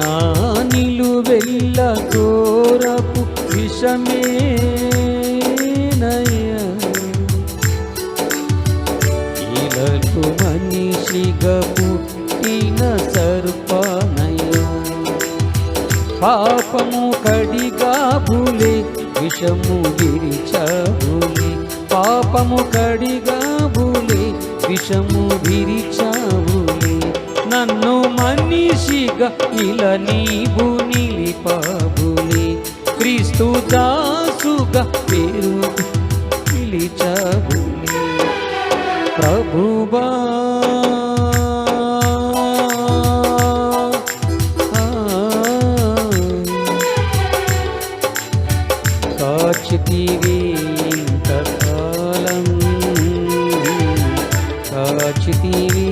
నా నిలువెల్ల కోరపు విషమే ఇలకు మనిషిగా పుట్టిన సర్పనయ పాపము కడిగా భూలే విషము విరిచావులే. పాపము కడిగా భూలే విషము విరిచావులే నన్ను మనిషిగా ఇలా నీవు నిలిపాబుని క్రీస్తు దాసుగా పేరు పిలిచాబుని ప్రభుబా కాచితివి ఇంతకాలం. కాచితివి